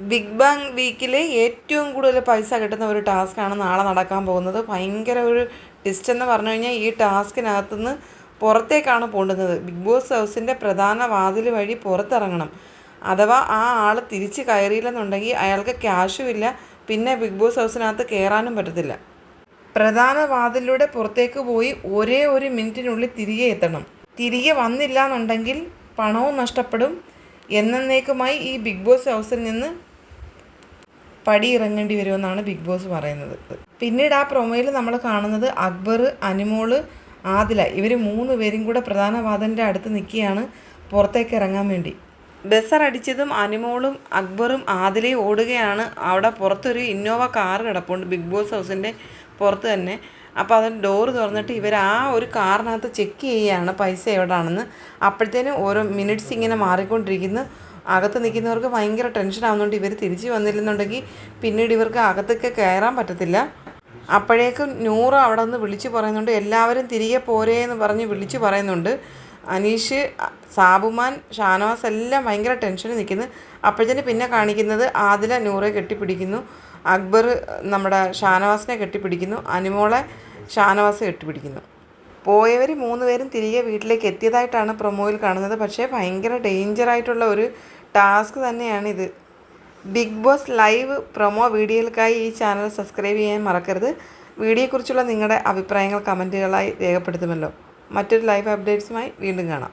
Big bang വീക്കിലെ ഏറ്റവും കൂടുതൽ പൈസ കിട്ടുന്ന ഒരു ടാസ്ക്കാണ് നാളെ നടക്കാൻ പോകുന്നത്. ഭയങ്കര ഒരു ടിസ്റ്റ് എന്ന് പറഞ്ഞു കഴിഞ്ഞാൽ ഈ ടാസ്കിനകത്തുനിന്ന് പുറത്തേക്കാണ് പോണ്ടുന്നത്. ബിഗ് ബോസ് ഹൗസിന്റെ പ്രധാന വാതിൽ വഴി പുറത്തിറങ്ങണം. അഥവാ ആ ആൾ തിരിച്ച് കയറിയില്ലെന്നുണ്ടെങ്കിൽ അയാൾക്ക് ക്യാഷും ഇല്ല പിന്നെ ബിഗ് ബോസ് ഹൗസിനകത്ത് കയറാനും പറ്റത്തില്ല. പ്രധാന വാതിലൂടെ പുറത്തേക്ക് പോയി ഒരേ ഒരു മിനിറ്റിനുള്ളിൽ തിരികെ എത്തണം. തിരികെ വന്നില്ല എന്നുണ്ടെങ്കിൽ പണവും നഷ്ടപ്പെടും. എന്നേക്കുമായി ഈ ബിഗ് ബോസ് ഹൗസിൽ നിന്ന് പടി ഇറങ്ങേണ്ടി വരുമെന്നാണ് ബിഗ് ബോസ് പറയുന്നത്. പിന്നീട് ആ പ്രൊമോയിൽ നമ്മൾ കാണുന്നത് അക്ബർ അനുമോൾ ആദില ഇവർ മൂന്ന് പേരും കൂടെ പ്രധാന വാദന്റെ അടുത്ത് നിൽക്കുകയാണ് പുറത്തേക്ക് ഇറങ്ങാൻ വേണ്ടി. ബസ്സർ അടിച്ചതും അനുമോളും അക്ബറും ആദിലയും ഓടുകയാണ്. അവിടെ പുറത്തൊരു ഇന്നോവ കാർ കിടപ്പുണ്ട് ബിഗ് ബോസ് ഹൗസിന്റെ പുറത്ത് തന്നെ. അപ്പോൾ അതിന് ഡോറ് തുറന്നിട്ട് ഇവർ ആ ഒരു കാറിനകത്ത് ചെക്ക് ചെയ്യുകയാണ് പൈസ എവിടെയാണെന്ന്. അപ്പോഴത്തേനും ഓരോ മിനിറ്റ്സ് ഇങ്ങനെ മാറിക്കൊണ്ടിരിക്കുന്നു. അകത്ത് നിൽക്കുന്നവർക്ക് ഭയങ്കര ടെൻഷൻ ആവുന്നുണ്ട്. ഇവർ തിരിച്ച് വന്നില്ലെന്നുണ്ടെങ്കിൽ പിന്നീട് ഇവർക്ക് അകത്തൊക്കെ കയറാൻ പറ്റത്തില്ല. അപ്പോഴേക്കും നൂറ് അവിടെ നിന്ന് വിളിച്ചു പറയുന്നുണ്ട്. എല്ലാവരും തിരികെ പോരേ എന്ന് പറഞ്ഞ് വിളിച്ചു പറയുന്നുണ്ട്. അനീഷ് സാബുമാൻ ഷാനവാസ് എല്ലാം ഭയങ്കര ടെൻഷനിൽ നിൽക്കുന്നു. അപ്പോഴത്തേന് പിന്നെ കാണിക്കുന്നത് ആദില നൂറെ കെട്ടിപ്പിടിക്കുന്നു. അക്ബർ നമ്മുടെ ഷാനവാസിനെ കെട്ടിപ്പിടിക്കുന്നു. അനുമോളെ ഷാനവാസ് കെട്ടിപ്പിടിക്കുന്നു. പോയവർ മൂന്ന് പേരും തിരികെ വീട്ടിലേക്ക് എത്തിയതായിട്ടാണ് പ്രൊമോയിൽ കാണുന്നത്. പക്ഷേ ഭയങ്കര ഡേഞ്ചറായിട്ടുള്ള ഒരു ടാസ്ക് തന്നെയാണിത്. ബിഗ് ബോസ് ലൈവ് പ്രൊമോ വീഡിയോകൾക്കായി ഈ ചാനൽ സബ്സ്ക്രൈബ് ചെയ്യാൻ മറക്കരുത്. വീഡിയോയെക്കുറിച്ചുള്ള നിങ്ങളുടെ അഭിപ്രായങ്ങൾ കമന്റുകളായി രേഖപ്പെടുത്തുമല്ലോ. മറ്റൊരു ലൈവ് അപ്ഡേറ്റ്സുമായി വീണ്ടും കാണാം.